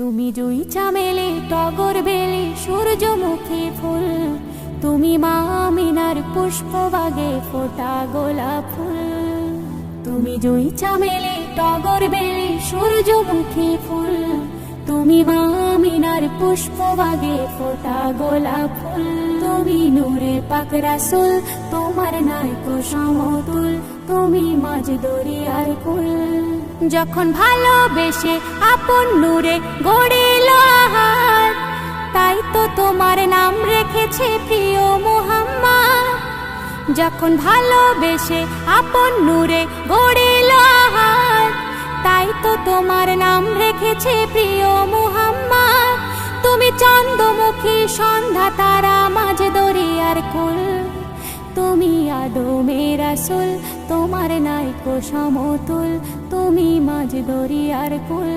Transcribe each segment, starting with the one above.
তুমি জুই চামেলে টগর বেলে সূর্যমুখী ফুল। তুমি মা মিনার পুষ্প বাগে ফোটা গোলাপ ফুল। তুমি জুই চামেলে টগর বেলে সূর্যমুখী ফুল। তুমি মা মিনার পুষ্প বাগে ফোটা গোলাপ ফুল। তুমি নূরে পাক রাসুল, তোমার নাইকো সমতুল, তুমি মাঝ দরিয়ার কুল। যখন ভালোবেসে আপন নূরে গড়িল তাই তো তোমার নাম রেখেছে প্রিয় মোহাম্মদ। যখন ভালোবেসে আপন নূরে গড়িল তাই তো তোমার নাম রেখেছে প্রিয় মুহাম্মদ। তুমি চন্দ্রমুখী সন্ধ্যা তারা মাঝ দরিয়ার কুল। তুমি আদমে রাসুল, তোমার নাইকো সমতুল। তুমি মাঝ দরিয়ার কুল।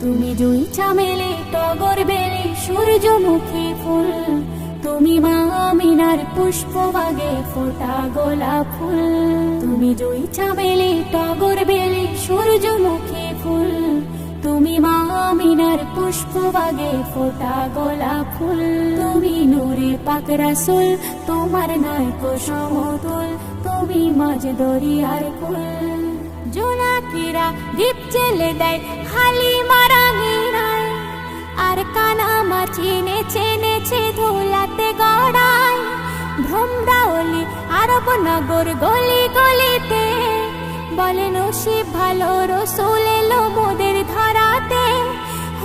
তুমি জুই চামেলে, টগর বেলে, সূর্যমুখী ফুল। তুমি মা পুষ্প বাগে ফোটা গোলাপ ফুল। তুমি জুই চামেলে, টগর বেলে, সূর্যমুখী ফুল। তুমি মা মিনার পুষ্প বাগে ফোটা গোলাপ ফুল। তুমি নূরে পাক রাসুল, তোমার নাইকো সমতুল। তুমি মাঝ দরিয়ার কুল জোনাকিরা দীপ জেলে দেয় হালি মারাঙিরায় আর কানা মাছি নেচে নেচে ধুলাতে গড়ায়। ভ্রমরাওলি আরব নগর গলি গলিতে। বলে নসিব ভালো রসুল এলো মোদের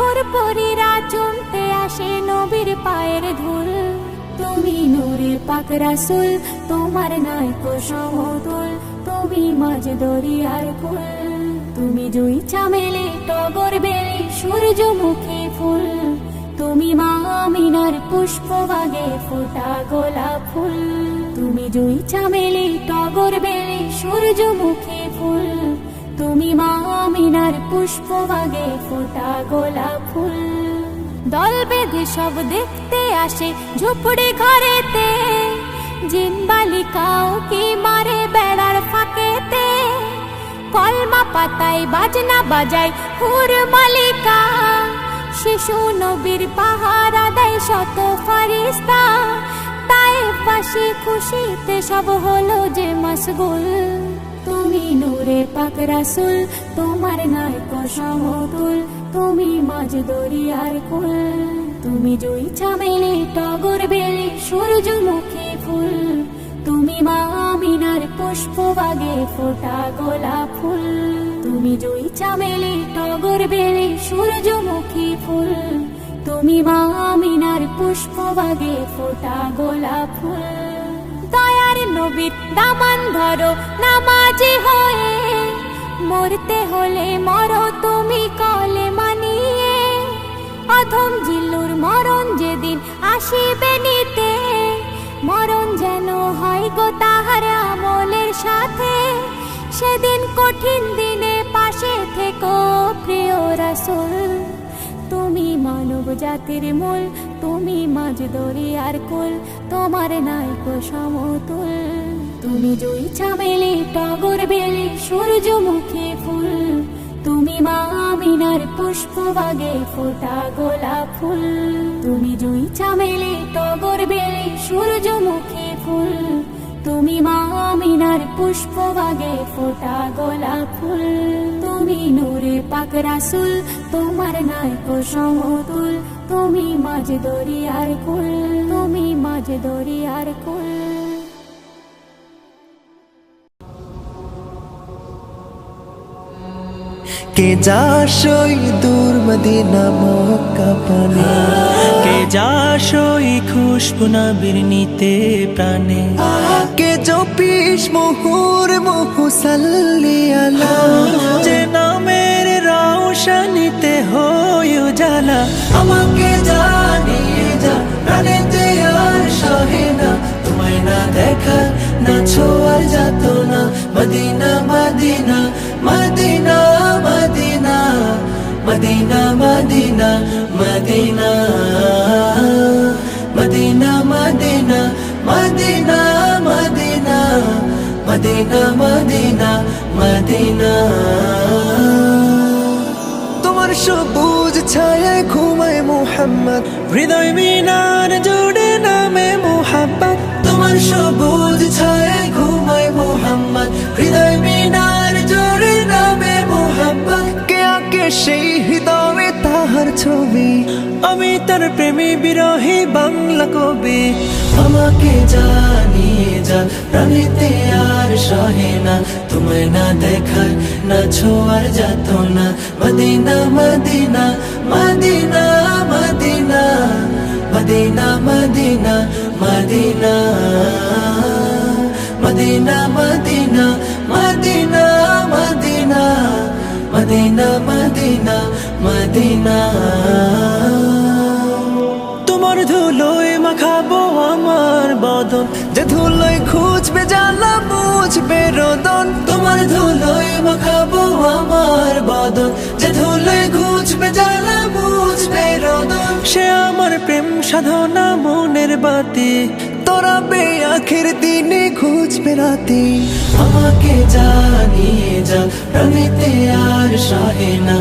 হুরপুরিরা চুমতে আসে নবীর পায়ের ধুল। তুমি নূরে পাক রাসুল, তোমার নাইকো সমতুল। তুমি মাঝ দরিয়ার কুল তুমি জুই চামেলে টগর বেলে সূর্যমুখী ফুল। তুমি মা মিনার পুষ্প বাগে ফোটা গোলাপ ফুল। তুমি জুই চামেলে টগর বেলে সূর্যমুখী ফুল। তুমি মা মিনার পুষ্প বাগে ফোটা গোলাপ ফুল দল বেঁধে সব দেখতে আসে ঝুপড়ি ঘরেতে। জিন বালিকাও কি মারে বেড়ার ফাঁকেতে। কলমা পাতায় বাজনা বাজায় হুর মালিকা। শিশু নবীর পাহারা দেয় শত ফারিস্তা। তাই পাশি খুশিতে সব হলো যে মশগুল তুমি নূরে পাক রাসুল, তোমার নায়ক সমতুল। তুমি মাঝ দরিয়ার কুল, তুমি জুই চামেলে টগর বেলে সূর্যমুখী ফুল, তুমি মা মিনার পুষ্প বাগে ফোটা গোলাপ ফুল, তুমি জুই চামেলে টগর বেলে সূর্যমুখী ফুল, তুমি মা মিনার পুষ্প বাগে ফোটা গোলাপ ফুল। দয়ার নবীর দামান ধরো নামাজি হয়ে, মরতে হলে মরো তুমি কলে অধম জিল্লুর মরণ যেদিন আসিবে নিতে, মরণ যেন হয় গো তাহার আমলের সাথে। সেদিন কঠিন দিনে পাশে থেকো প্রিয় রাসুল। তুমি মানব জাতির মূল, তুমি মাঝ দরিয়ার কুল, তোমার নাইকো সমতুল। তুমি জুই চামেলি টগর বেলে, সূর্যমুখী ফুল। তুমি মা পুষ্প বাগে ফোটা গোলাপ ফুল। তুমি জুই চামেলে টগর বেলে সূর্যমুখী ফুল। তুমি মা পুষ্প বাগে ফোটা গোলাপ ফুল। তুমি নূরে পাক রাসুল, তোমার নায়কো সমতুল। তুমি মাঝ দরিয়ার কুল, তুমি মাঝ দরিয়ার কুল। কে যা সই দূর মদিনা মক্কা পানে? কে যা সই খুশবু নবীর নিতে প্রাণে? কে জপিস মুহুর মুহু সাল্লি আলা? যে নামের রৌশনীতে হই উজালা। আমাকে জানিয়ে যা প্রাণেতে আর সহে না। তোমায় না দেখা না ছোঁয়ার যাত না মদিনা মদিনা মদিনা। মদিনা মদিনা মদিনা মদিনা মদিনা মদিনা মদিনা মদিনা মদিনা মদিনা তোমার সবুজ ছায়া মোহাম্মদ। হৃদয় মিনার জুড়ে নামে মোহাব্বত তোমার সবুজ তার প্রেমে বিরোহী বাংলা কবি। আমাকে জানিয়ে যা, প্রাণীতে আর সহে না। তোমায় না দেখার, না ছোয়ার যাত না মদিনা মদিনা মদিনা মদিনা। মদিনা মদিনা মদিনা। বদন যে ধুলোয় খুঁজবে জ্বালা বুঝবে রোদন। তোমার ধুলোয় মাখাবো আমার বদন, যে ধুলোয় খুঁজবে জ্বালা বুঝবে রোদন। সে আমার প্রেম সাধনা মনের বাতি, তোরা বে আখের দিনে খুঁজবে রাতে। আমাকে জানিয়ে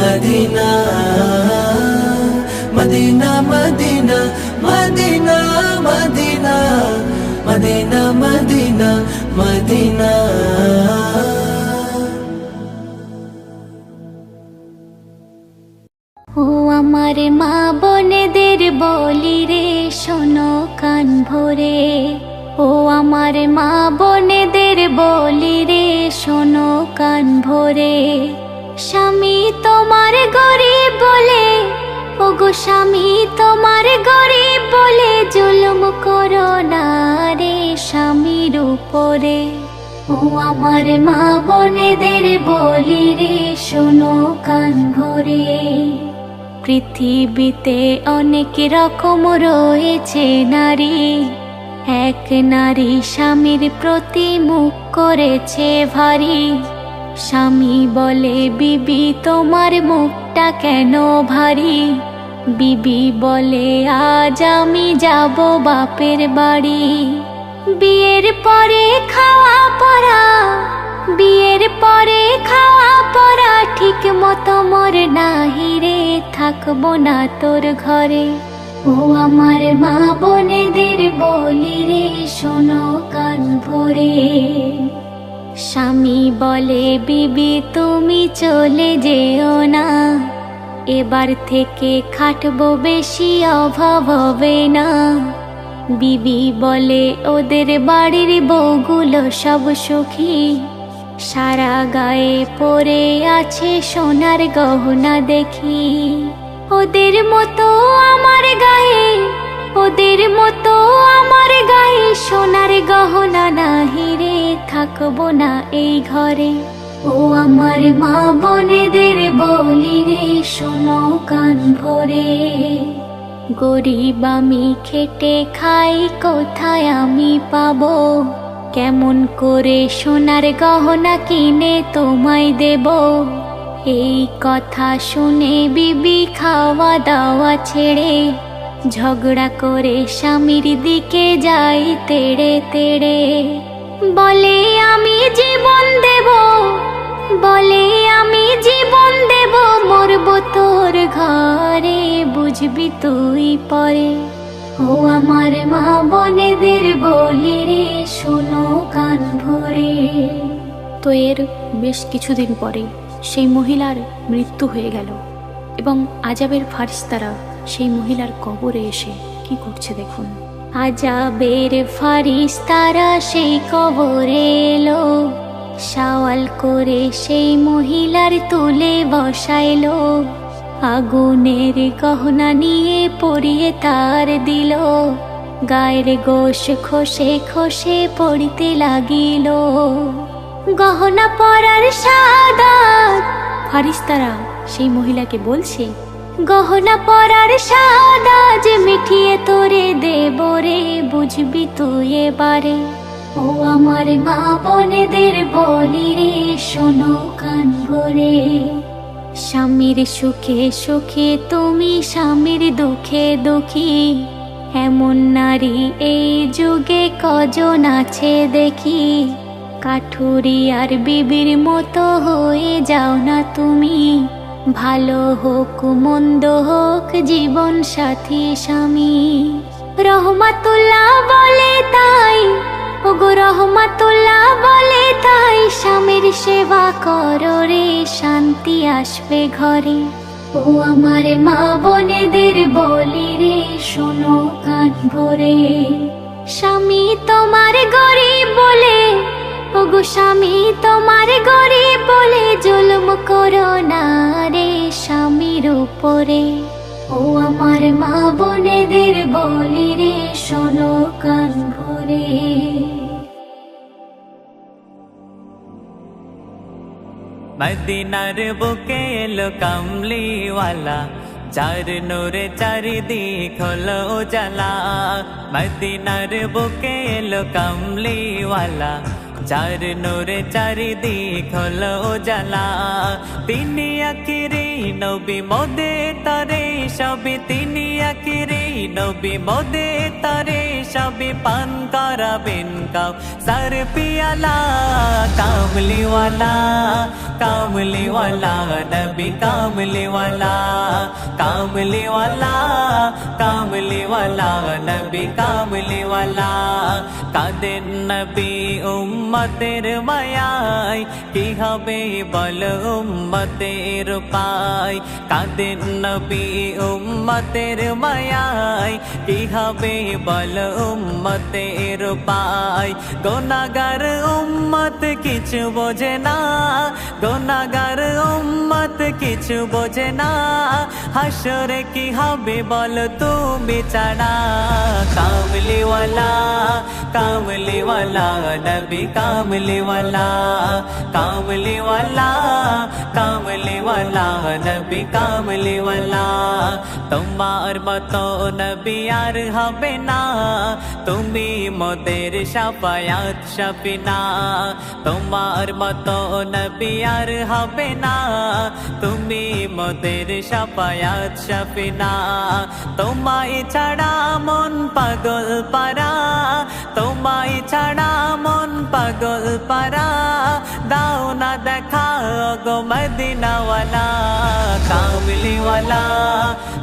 মদিনা মদিনা মদিনা মদিনা মদিনা মদিনা মদিনা মদিনা আমার মা বোনেদের বলি রে, শোনো কান ভরে। ও আমার মা বোনেদের বলি রে, শোনো কান ভরে। স্বামী তোমার গরিব বলে ও গো স্বামী তোমার গরিব বলে, জুলুম করো না রে স্বামীর উপরে। ও আমার মা বোনেদের বলি রে, শোনো কান ভরে। পৃথিবীতে অনেক রকম রয়েছে নারী। এক নারী স্বামীর প্রতি মুখ করেছে ভারী। স্বামী বলে, বিবি, তোমার মুখটা কেন ভারী? বিবি বলে, আজ আমি যাব বাপের বাড়ি। বিয়ের পরে খাওয়া পড়া, বিয়ের পরে খাওয়া পড়া, ঠিক মতো মোর নাহি রে, থাকব না তোর ঘরে। ও আমার মা বোনেদের বলি রে, শোনো কান ভরে। স্বামী বলে, বিবি, তুমি চলে যেও না। এবার থেকে খাটবো বেশি, অভাব হবে না। বিবি বলে, ওদের বাড়ির বউগুলো সব সুখী। সারা গায়ে পরে আছে সোনার গহনা দেখি। ওদের মতো আমার গায়ে ওদের মতো আমার গায়ে সোনার গহনা না হিরে থাকব না এই ঘরে। ও আমার মা বোনেদের বলি রে, শোনো কান ভরে। গরিব আমি খেটে খাই, কোথায় আমি পাবো? কেমন করে সোনার গহনা কিনে তোমায় দেব? এই কথা শুনে বিবি খাওয়া দাওয়া ছেড়ে ঝগড়া করে স্বামীর দিকে যাই তেড়ে তেড়ে। বলে, আমি জীবন দেব, বলে, আমি জীবন দেব, মরব তোর ঘরে, বুঝবি তুই পরে। ও আমার মা বোনেদের বলি রে শোনো কান ভরে। তো এর বেশ কিছুদিন পরে সেই মহিলার মৃত্যু হয়ে গেল এবং আজাবের ফারিস্তারা সেই মহিলার কবরে এসে কি করছে দেখুন। আজাবের ফারিস্তারা সেই কবরে এলো। সাওয়াল করে সেই মহিলার তুলে বসাইলো। আগুনের গহনা নিয়ে পরিয়ে তার দিল। গায়ের গোশ খসে খসে পড়িতে লাগিল। গহনা পরার সাদাত। ফারিস্তারা সেই মহিলাকে বলছে গহনা পরার সাদাজ মিঠিয়ে তোরে বুঝবি তুই এবারে। ও আমার মা বোনেদের বলি রে, শোনো কান ভরে স্বামীর সুখে সুখে তুমি স্বামীর দুঃখে দুঃখী। এমন নারী এই যুগে কজন আছে দেখি। কাঠুরি আর বিবির মতো হয়ে যাও না তুমি। ভালো হোক, মন্দ হোক, জীবন সাথী স্বামী। রহমাতুল্লাহ বলে তাই, ওগো রহমাতুল্লাহ বলে তাই, স্বামীর সেবা করো রে, শান্তি আসবে ঘরে। ও আমার মা বোনেদের বলি রে, শোনো কান ভরে। স্বামী তোমার গরিব বলে ওগো স্বামী তোমার গরিব বলে জুলুম করো না রে স্বামীর উপরে। ও আমার মা বোনেদের বলি রে, শোনো কান ভরে। মদিনার বুকে এলো কামলিওয়ালা, চার নোরে চারিদিক হলো উজালা। মদিনার বুকে এলো কামলিওয়ালা চার নোরে চারিদিক হলো উজালা। তিনি আখিরি নবী, মোদে তারে সবই। তিনি আখিরি নবী, মোদে তারে সবই। পান করাবেন কাউ সার পিয়ালা। কামলিওয়ালা কামলিওয়ালা, নবী কামলিওয়ালা। কামলিওয়ালা কামলিওয়ালা, নবী কামলিওয়ালা। কাদের নবী উম্মতের মায়ায়, কি হবে বল উম্মতের পায়? কাদের নবী উম্মতের মায়ায়, কি হবে বল উম্মতের পায়? গোনাগার উম্মত কিছু বোঝে না, গোনাগার উম্মত কিছু বোঝে না। হাসরে কি হবে বল তুমি ছাড়া? কামলিওয়ালা কামলিওয়ালা নবী কামলিওয়ালা কামলিওয়ালা কামলিওয়ালা নবী কামলিওয়ালা তোমার মতো নবী আর হবে না তুমি মোদের সাফায়াত সাফিনা তোমার মতো নবী আর হবে না তুমি মোদের সাফায়াত সাফিনা তোমায় ছাড়া মন পাগল পারা তোমায় ছাড়া মন পাগল পারা। দাও না দেখা গো মদিনাওয়ালা। কামলিওয়ালা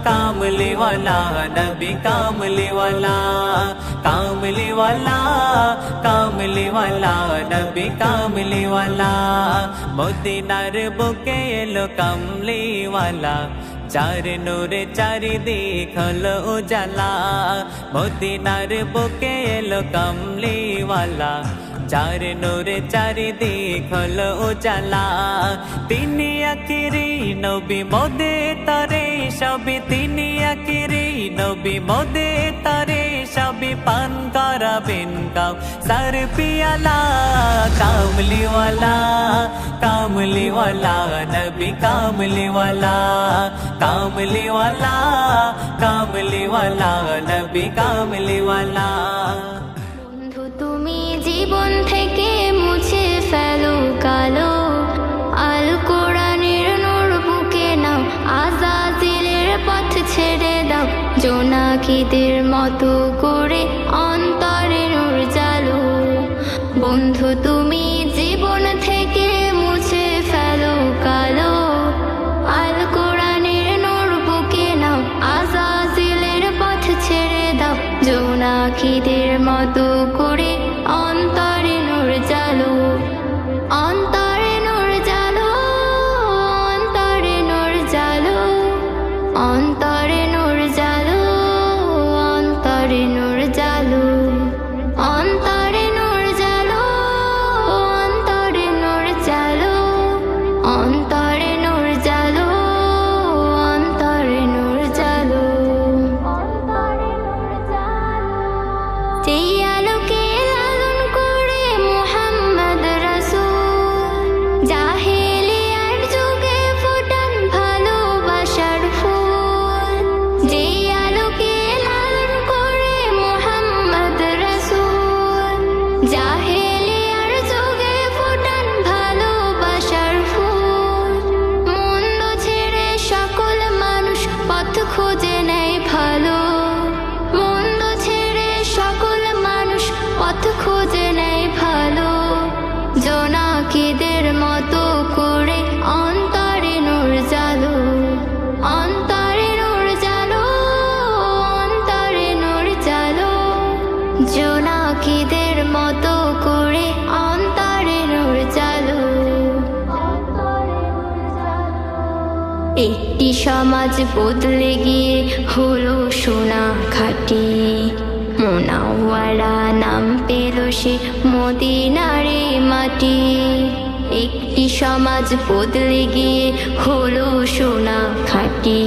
কামলিওয়ালা, নবী কামলিওয়ালা। কামলিওয়ালা কামলিওয়ালা, নবী কামলিওয়ালা। মদিনার বুকে এলো কামলিওয়ালা। চার নূরে চারিদিক হলো উজালা। মদিনার বুকে এলো কামলিওয়ালা চার নূরে চারিদিক হলো উজালা তিনি আকিরি নবী মোদে তরে সবই তিনি আকিরি নবী মোদে তারে সবই পান করাবেন কাউ। সার পিয়ালা, কামলিওয়ালা কামলিওয়ালা, নবী কামলিওয়ালা কামলিওয়ালা কামলিওয়ালা, নবী কামলিওয়ালা। বন্ধু, তুমি জীবন থেকে মুছে ফেলো কালো। আল কোরআনের নূর নাও, আজাজিলের পথ ছেড়ে দাও। জোনাকিদের মতো করে অন্তরে একটি সমাজ বদলে গিয়ে হলো সোনা খাটি। মোনাওয়ারা নাম পেল সে মদিনারে মাটি। একটি সমাজ বদলে গিয়ে হলো সোনা খাটি।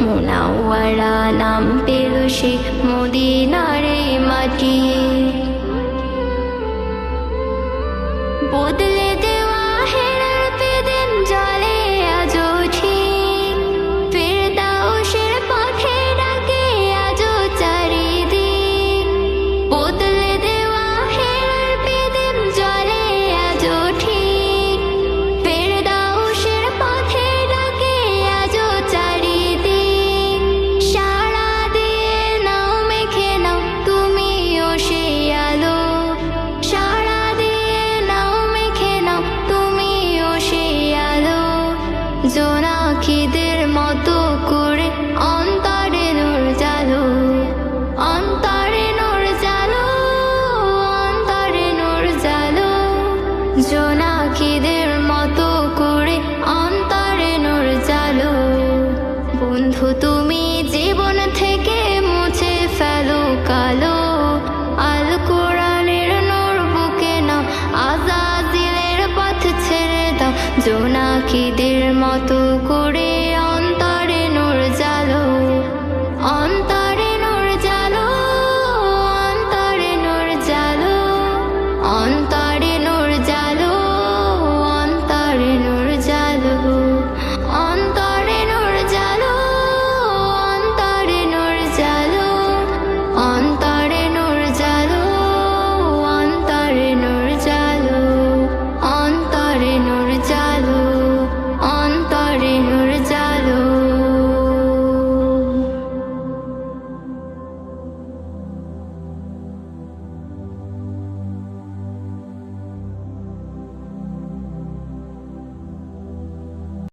মোনাওয়ারা নাম পেল সে মদিনারে মাটি। বদলে